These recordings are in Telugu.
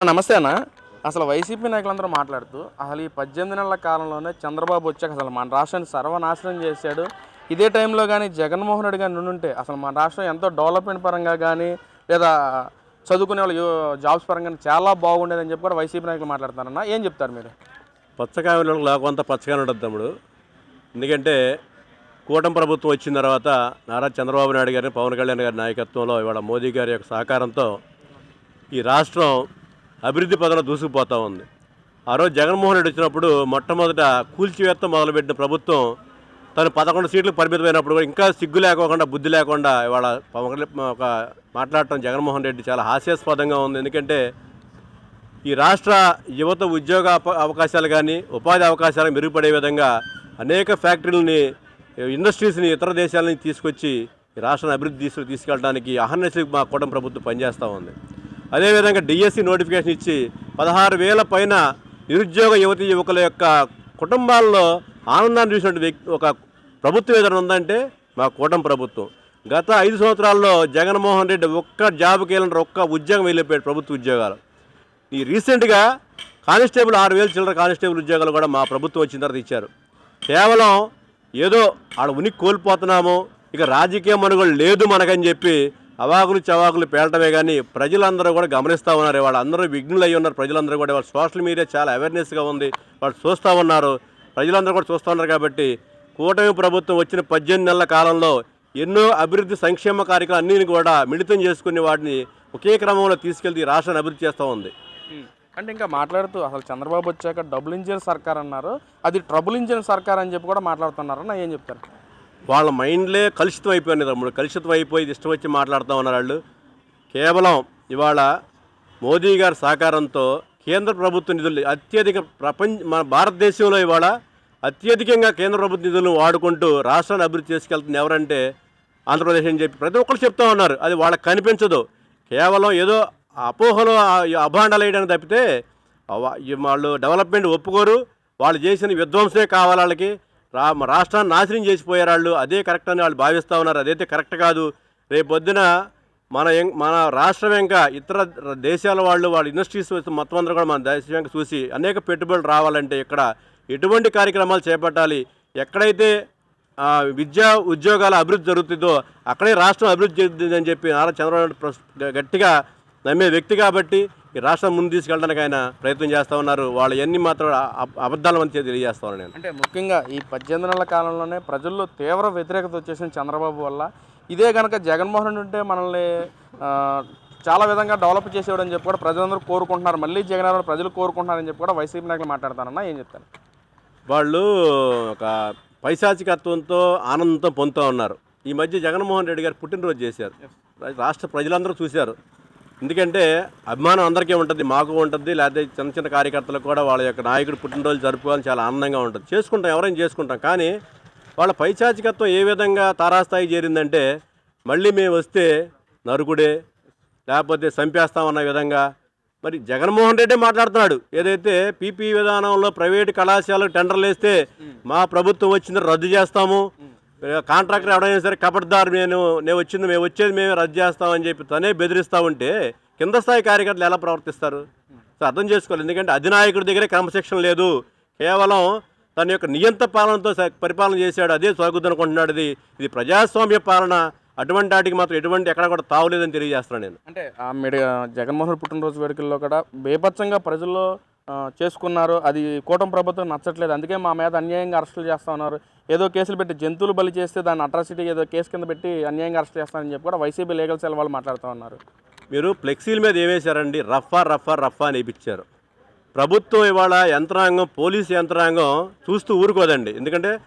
నమస్తే అన్న. అసలు వైసీపీ నాయకులందరూ మాట్లాడుతూ అసలు ఈ పద్దెనిమిది నెలల కాలంలోనే చంద్రబాబు వచ్చాక అసలు మన రాష్ట్రాన్ని సర్వనాశనం చేశాడు. ఇదే టైంలో కానీ జగన్మోహన్ రెడ్డి గారు నుండుంటే అసలు మన రాష్ట్రం ఎంతో డెవలప్మెంట్ పరంగా కానీ లేదా చదువుకునే వాళ్ళు జాబ్స్ పరంగా చాలా బాగుండేదని చెప్పి కూడా వైసీపీ నాయకులు మాట్లాడుతున్నారన్న. ఏం చెప్తారు మీరు? పచ్చకాయలు లేకొంత పచ్చగానే ఉంటుంది తమ్ముడు. ఎందుకంటే కూటమి ప్రభుత్వం వచ్చిన తర్వాత నారా చంద్రబాబు నాయుడు గారి పవన్ కళ్యాణ్ గారి నాయకత్వంలో ఇవాళ మోదీ గారి యొక్క సహకారంతో ఈ రాష్ట్రం అభివృద్ధి పదంలో దూసుకుపోతూ ఉంది. ఆ రోజు జగన్మోహన్ రెడ్డి వచ్చినప్పుడు మొట్టమొదట కూల్చివేత్త మొదలుపెట్టిన ప్రభుత్వం తను పదకొండు సీట్లు పరిమితమైనప్పుడు కూడా ఇంకా సిగ్గు లేకోకుండా బుద్ధి లేకుండా ఇవాళ పవన్ ఒక మాట్లాడటం జగన్మోహన్ రెడ్డి చాలా హాస్యాస్పదంగా ఉంది. ఎందుకంటే ఈ రాష్ట్ర యువత ఉద్యోగ అప- అవకాశాలు కానీ ఉపాధి అవకాశాలు మెరుగుపడే విధంగా అనేక ఫ్యాక్టరీలని ఇండస్ట్రీస్ని ఇతర దేశాలని తీసుకొచ్చి ఈ రాష్ట్రాన్ని అభివృద్ధి తీసుకు తీసుకెళ్ళడానికి అహర్నిశి మా కూటమి ప్రభుత్వం పనిచేస్తూ ఉంది. అదేవిధంగా డిఎస్సి నోటిఫికేషన్ ఇచ్చి పదహారు వేల పైన నిరుద్యోగ యువతి యువకుల యొక్క కుటుంబాల్లో ఆనందాన్ని చూసినటువంటి వ్యక్తి ఒక ప్రభుత్వం ఏదైనా ఉందంటే మా కూటమి ప్రభుత్వం. గత ఐదు సంవత్సరాల్లో జగన్మోహన్ రెడ్డి ఒక్క జాబ్కి వెళ్ళిన ఒక్క ఉద్యోగం వెళ్ళిపోయాడు ప్రభుత్వ ఉద్యోగాలు. ఈ రీసెంట్గా కానిస్టేబుల్ ఆరు వేలు చిల్లర కానిస్టేబుల్ ఉద్యోగాలు కూడా మా ప్రభుత్వం వచ్చిన తర్వాత ఇచ్చారు. కేవలం ఏదో ఆడ ఉనికి కోల్పోతున్నాము ఇక రాజకీయ మనుగోలు లేదు మనకని చెప్పి అవాకులు చవాకులు పేలటమే కానీ ప్రజలందరూ కూడా గమనిస్తూ ఉన్నారు. ఇవాళ అందరూ విఘ్నులు అయి ఉన్నారు. ప్రజలందరూ కూడా వాళ్ళు సోషల్ మీడియా చాలా అవేర్నెస్గా ఉంది. వాళ్ళు చూస్తూ ఉన్నారు. ప్రజలందరూ కూడా చూస్తూ ఉన్నారు కాబట్టి కూటమి ప్రభుత్వం వచ్చిన పద్దెనిమిది నెలల కాలంలో ఎన్నో అభివృద్ధి సంక్షేమ కార్యక్రమాలు అన్నీ కూడా మిళితం చేసుకుని వాటిని ఒకే క్రమంలో తీసుకెళ్తే రాష్ట్రాన్ని అభివృద్ధి చేస్తూ ఉంది. అంటే ఇంకా మాట్లాడుతూ అసలు చంద్రబాబు వచ్చాక డబుల్ ఇంజిన్ సర్కార్ అన్నారు. అది ట్రబుల్ ఇంజిన్ సర్కార్ అని చెప్పి కూడా మాట్లాడుతున్నారన్న ఏం చెప్తారు? వాళ్ళ మైండ్లే కలుషితం అయిపోయింది తమ్ముడు. కలుషితం అయిపోయి ఇష్టం వచ్చి మాట్లాడుతూ ఉన్నారు వాళ్ళు. కేవలం ఇవాళ మోదీ గారి సహకారంతో కేంద్ర ప్రభుత్వ నిధులు అత్యధిక ప్రపంచ మన భారతదేశంలో ఇవాళ అత్యధికంగా కేంద్ర ప్రభుత్వ నిధులను వాడుకుంటూ రాష్ట్రాన్ని అభివృద్ధి చేసుకెళ్తుంది ఎవరంటే ఆంధ్రప్రదేశ్ అని చెప్పి ప్రతి ఒక్కరు చెప్తూ ఉన్నారు. అది వాళ్ళకి కనిపించదు. కేవలం ఏదో అపోహలో అభాండాలు వేయడానికి తప్పితే వాళ్ళు డెవలప్మెంట్ ఒప్పుకోరు. వాళ్ళు చేసిన విధ్వంసమే కావాలి వాళ్ళకి. రా రాష్ట్రాన్ని నాశనం చేసిపోయారు వాళ్ళు. అదే కరెక్ట్ అని వాళ్ళు భావిస్తూ ఉన్నారు. అదైతే కరెక్ట్ కాదు. రేపు పొద్దున మన ఎం- మన రాష్ట్రం ఇంకా ఇతర దేశాల వాళ్ళు వాళ్ళ ఇండస్ట్రీస్ మొత్తం అందరూ కూడా మన దేశం వెంక చూసి అనేక పెట్టుబడులు రావాలంటే ఇక్కడ ఎటువంటి కార్యక్రమాలు చేపట్టాలి? ఎక్కడైతే విద్యా ఉద్యోగాల అభివృద్ధి జరుగుతుందో అక్కడే రాష్ట్రం అభివృద్ధి చెందుతుందని చెప్పి నారా చంద్రబాబు గట్టిగా నమ్మే వ్యక్తి కాబట్టి ఈ రాష్ట్రం ముందు తీసుకెళ్ళడానికి ఆయన ప్రయత్నం చేస్తూ ఉన్నారు. వాళ్ళు ఎన్ని మాత్రం అబ- అబద్ధాల మధ్య తెలియజేస్తా ఉన్నాను నేను. అంటే ముఖ్యంగా ఈ పద్దెనిమిది నెలల కాలంలోనే ప్రజల్లో తీవ్ర వ్యతిరేకత వచ్చేసింది చంద్రబాబు వల్ల. ఇదే కనుక జగన్మోహన్ రెడ్డి ఉంటే మనల్ని చాలా విధంగా డెవలప్ చేసేవాడని చెప్పి కూడా ప్రజలందరూ కోరుకుంటున్నారు. మళ్ళీ జగన్ ప్రజలు కోరుకుంటున్నారని చెప్పి కూడా వైసీపీ నాయకులు మాట్లాడతారన్నా ఏం చెప్తారు? వాళ్ళు ఒక పైశాచికత్వంతో ఆనందంతో పొందుతూ ఉన్నారు. ఈ మధ్య జగన్మోహన్ రెడ్డి గారు పుట్టినరోజు చేశారు. రాష్ట్ర ప్రజలందరూ చూశారు. ఎందుకంటే అభిమానం అందరికీ ఉంటుంది మాకు ఉంటుంది లేకపోతే చిన్న చిన్న కార్యకర్తలకు కూడా వాళ్ళ యొక్క నాయకుడు పుట్టినరోజు జరుపుకోవాలని చాలా ఆనందంగా ఉంటుంది. చేసుకుంటాం ఎవరైనా చేసుకుంటాం. కానీ వాళ్ళ పైశాచికత్వం ఏ విధంగా తారాస్థాయి చేరిందంటే మళ్ళీ మేము వస్తే నరుకుడే లేకపోతే చంపేస్తామన్న విధంగా. మరి జగన్మోహన్ రెడ్డి మాట్లాడుతున్నాడు. ఏదైతే పీపీ విధానంలో ప్రైవేటు కళాశాలకు టెండర్లు వేస్తే మా ప్రభుత్వం వచ్చింది రద్దు చేస్తాము. కాంట్రాక్టర్ ఎవడైనా సరే కపట్దారు నేను నేను వచ్చింది మేము వచ్చేది మేమే రద్దు చేస్తామని చెప్పి తనే బెదిరిస్తూ ఉంటే కింద స్థాయి కార్యకర్తలు ఎలా ప్రవర్తిస్తారు? సో అర్థం చేసుకోవాలి. ఎందుకంటే అధినాయకుడి దగ్గరే క్రమశిక్షణ లేదు. కేవలం తన యొక్క నియంత పాలనతో స- పరిపాలన చేశాడు అదే సాగుద్దనుకుంటున్నాడు ఇది ఇది ప్రజాస్వామ్య పాలన. అటువంటి వాటికి మాత్రం ఎటువంటి ఎక్కడ కూడా తావులేదని తెలియజేస్తున్నాను నేను. అంటే జగన్మోహన్ పుట్టినరోజు వేడుకల్లో కూడా బేపచ్చంగా ప్రజల్లో చేసుకున్నారు. అది కూటమి ప్రభుత్వం నచ్చట్లేదు. అందుకే మా మీద అన్యాయంగా అరెస్టులు చేస్తా ఉన్నారు. ఏదో కేసులు పెట్టి జంతువులు బలి చేస్తే దాన్ని అట్రాసిటీ ఏదో కేసు కింద పెట్టి అన్యాయంగా అరెస్ట్ చేస్తారని చెప్పి కూడా వైసీపీ లీగల్ సెల్ వాళ్ళు మాట్లాడుతూ ఉన్నారు. మీరు ఫ్లెక్సీల మీద ఏమేశారండి రఫా రఫా రఫా అని ఇప్పించారు. ప్రభుత్వం ఇవాళ యంత్రాంగం పోలీసు యంత్రాంగం చూస్తూ ఊరుకోదండి. ఎందుకంటే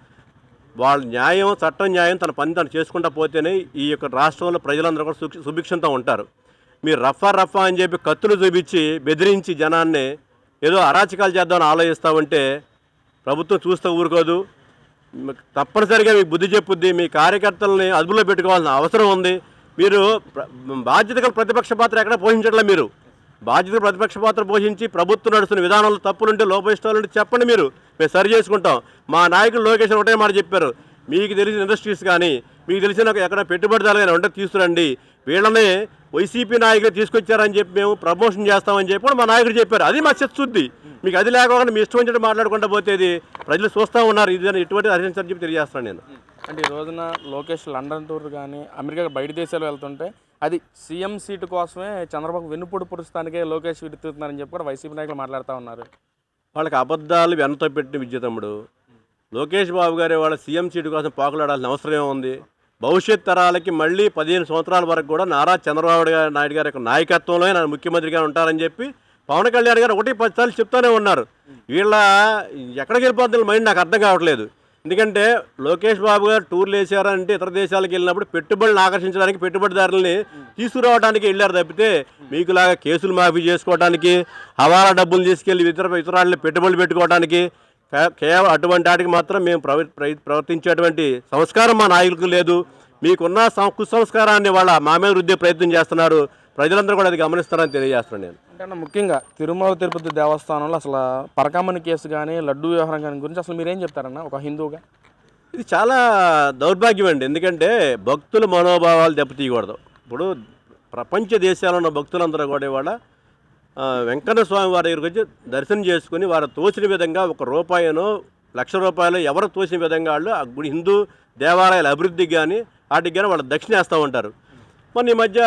వాళ్ళ న్యాయం చట్టం న్యాయం తన పని తను చేసుకుంటా పోతేనే ఈ యొక్క రాష్ట్రంలో ప్రజలందరూ కూడా సుక్ష- సుభిక్షంతో ఉంటారు. మీరు రఫా రఫా అని చెప్పి కత్తులు చూపించి బెదిరించి జనాన్ని ఏదో అరాచకాలు చేద్దామని ఆలోచిస్తామంటే ప్రభుత్వం చూస్తూ ఊరుకోదు. తప్పనిసరిగా మీకు బుద్ధి చెప్పుద్ది మీ కార్యకర్తలని అదుపులో పెట్టుకోవాల్సిన అవసరం ఉంది. మీరు బాధ్యతగా ప్రతిపక్ష పాత్ర ఎక్కడ పోషించట్లే మీరు. బాధ్యత ప్రతిపక్ష పాత్ర పోషించి ప్రభుత్వం నడుస్తున్న విధానంలో తప్పులుంటే లోపయిస్తాలంటే చెప్పండి మీరు. మేము సరి చేసుకుంటాం. మా నాయకులు లోకేష్ ఒకటే మాట చెప్పారు. మీకు తెలిసిన ఇండస్ట్రీస్ కానీ మీకు తెలిసిన ఒక ఎక్కడ పెట్టుబడిదారులు ఉంటే తీసుకురండి. వీళ్ళనే వైసీపీ నాయకులు తీసుకొచ్చారని చెప్పి మేము ప్రమోషన్ చేస్తామని చెప్పి కూడా మా నాయకుడు చెప్పారు. అది మా చిత్తశుద్ధి మీకు అది లేకుండా మీ ఇష్టం వచ్చినట్టు మాట్లాడుకుంటా పోతే ఇది ప్రజలు చూస్తూ ఉన్నారు. ఇది ఎటువంటి హరించని చెప్పి తెలియజేస్తాను నేను. అంటే ఈ రోజున లోకేష్ లండన్ టూర్ కానీ అమెరికా బయట దేశాలు వెళ్తుంటే అది సీఎం సీటు కోసమే చంద్రబాబు వెన్నుపొడి పురుస్తానికే లోకేష్ విడుతున్నారని చెప్పి కూడా వైసీపీ నాయకులు మాట్లాడుతూ ఉన్నారు. వాళ్ళకి అబద్ధాలు వెనతో పెట్టిన విద్య తమ్ముడు. లోకేష్ బాబు గారి వాళ్ళ సీఎం సీటు కోసం పాకులాడాల్సిన అవసరం ఏముంది? భవిష్యత్ తరాలకి మళ్ళీ పదిహేను సంవత్సరాల వరకు కూడా నారా చంద్రబాబు గారి నాయుడు గారి యొక్క నాయకత్వంలో ఆయన ముఖ్యమంత్రిగా ఉంటారని చెప్పి పవన్ కళ్యాణ్ గారు ఒకటి పదిసార్లు చెప్తూనే ఉన్నారు. వీళ్ళ ఎక్కడికి వెళ్ళిపోతున్న మైండ్ నాకు అర్థం కావట్లేదు. ఎందుకంటే లోకేష్ బాబు గారు టూర్లు వేసారంటే ఇతర దేశాలకు వెళ్ళినప్పుడు పెట్టుబడులను ఆకర్షించడానికి పెట్టుబడిదారులని తీసుకురావడానికి వెళ్ళారు తప్పితే మీకులాగా కేసులు మాఫీ చేసుకోవడానికి హవాలా డబ్బులు తీసుకెళ్ళి ఇతర ఇతరాళ్ళని పెట్టుబడులు పెట్టుకోవడానికి కేవలం అటువంటి వాటికి మాత్రం మేము ప్రవ ప్రవ- ప్రవర్తించేటువంటి సంస్కారం మా నాయకులకు లేదు. మీకున్న కుసంస్కారాన్ని వాళ్ళ మా మీద రుద్దే ప్రయత్నం చేస్తున్నారు ప్రజలందరూ కూడా అది గమనిస్తారని తెలియజేస్తున్నాను నేను. అంటే అన్న ముఖ్యంగా తిరుమల తిరుపతి దేవస్థానంలో అసలు పరకామణి కేసు కానీ లడ్డు వ్యవహారం కానీ గురించి అసలు మీరేం చెప్తారన్న ఒక హిందువుగా? ఇది చాలా దౌర్భాగ్యం అండి. ఎందుకంటే భక్తుల మనోభావాలు దెబ్బతీయకూడదు. ఇప్పుడు ప్రపంచ దేశాల్లో ఉన్న భక్తులందరూ కూడా ఇవాళ వెంకటస్వామి స్వామి వారి దగ్గరికి వచ్చి దర్శనం చేసుకుని వారు తోచిన విధంగా ఒక రూపాయనో లక్ష రూపాయలు ఎవరు తోసిన విధంగా వాళ్ళు ఆ గుడి హిందూ దేవాలయాల అభివృద్ధికి కానీ వాటికి కానీ వాళ్ళు దక్షిణ వేస్తూ ఉంటారు. మరి ఈ మధ్య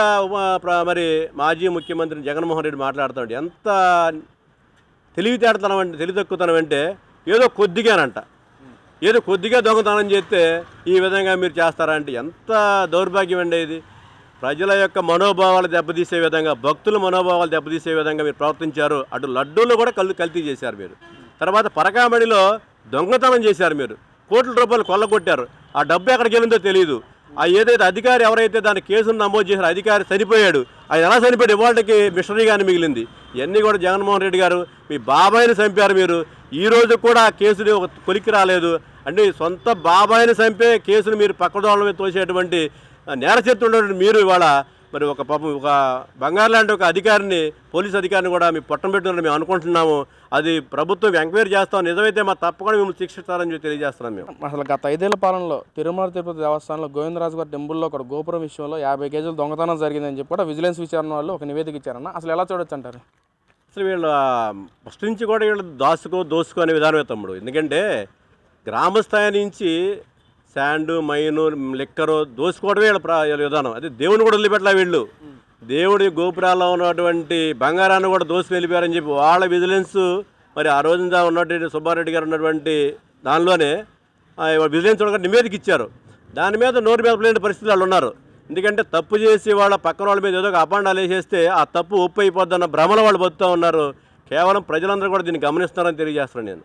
మరి మాజీ ముఖ్యమంత్రి జగన్మోహన్ రెడ్డి మాట్లాడుతున్నాడు ఎంత తెలివితేటతనం అంటే తెలివితక్కువతనం అంటే ఏదో కొద్దిగానంట. ఏదో కొద్దిగా దొంగతనం చేస్తే ఈ విధంగా మీరు చేస్తారా అంటే ఎంత దౌర్భాగ్యం అండి ఇది. ప్రజల యొక్క మనోభావాలు దెబ్బతీసే విధంగా భక్తుల మనోభావాలు దెబ్బతీసే విధంగా మీరు ప్రవర్తించారు. అటు లడ్డూలు కూడా కళ్ళు కల్తీ చేశారు మీరు. తర్వాత పరకామణిలో దొంగతనం చేశారు మీరు. కోట్ల రూపాయలు కొల్లగొట్టారు. ఆ డబ్బు ఎక్కడికి వెళ్ళిందో తెలియదు ఆ ఏదైతే అధికారి ఎవరైతే దాని కేసును నమోదు చేసిన అధికారి చనిపోయాడు. ఆయన ఎలా చనిపోయాడు? ఇవాళకి మిషనరీగానే మిగిలింది. ఇవన్నీ కూడా జగన్మోహన్ రెడ్డి గారు మీ బాబాయిని చంపారు మీరు. ఈ రోజు కూడా ఆ కేసుని ఒక కొలికి రాలేదు. అంటే సొంత బాబాయిని చంపే కేసును మీరు పక్కదోళ్ళ మీద తోసేటువంటి నేరచేస్తుండే మీరు ఇవాళ మరి ఒక పాపం ఒక బంగారు లాంటి ఒక అధికారిని పోలీస్ అధికారిని కూడా మీ పొట్టం పెట్టుకుని మేము అనుకుంటున్నాము. అది ప్రభుత్వం ఎంక్వైరీ చేస్తాం. నిజమైతే మా తప్పకుండా మిమ్మల్ని శిక్షిస్తారని చెప్పి తెలియజేస్తున్నాం మేము. అసలు గత ఐదేళ్ళ పాలనలో తిరుమల తిరుపతి దేవస్థానంలో గోవిందరాజు గారి టెంపుల్లో ఒక గోపురం విషయంలో యాభై కేజీలు దొంగతనం జరిగిందని చెప్పి కూడా విజిలెన్స్ విచారణ వాళ్ళు ఒక నివేదిక ఇచ్చారన్న. అసలు ఎలా చూడొచ్చు అంటారు? అసలు వీళ్ళు ఫస్ట్ నుంచి కూడా వీళ్ళు దాసుకో దోసుకో అనే విధానమే తమ్ముడు. ఎందుకంటే గ్రామ స్థాయి నుంచి శాండు మైను లిక్కరు దోసుకోవడమే వీళ్ళ ప్రా- వీళ్ళ విధానం. అదే దేవుని కూడా వదిలిపెట్టలే వీళ్ళు. దేవుడి గోపురాల్లో ఉన్నటువంటి బంగారాన్ని కూడా దోసుకు వెళ్ళిపోయారని చెప్పి వాళ్ళ విజిలెన్స్ మరి ఆ రోజున ఉన్నటువంటి సుబ్బారెడ్డి గారు ఉన్నటువంటి దానిలోనే విజిలెన్స్ కూడా నివేదిక ఇచ్చారు. దాని మీద నోరు మీద లేని పరిస్థితులు వాళ్ళు ఉన్నారు. ఎందుకంటే తప్పు చేసి వాళ్ళ పక్కన వాళ్ళ మీద ఏదో ఒక అపాండాలు వేసేస్తే ఆ తప్పు ఒప్పు అయిపోద్దన్న భ్రమలో వాళ్ళు బతుకుతూ ఉన్నారు. కేవలం ప్రజలందరూ కూడా దీన్ని గమనిస్తున్నారని తెలియజేస్తున్నాను నేను.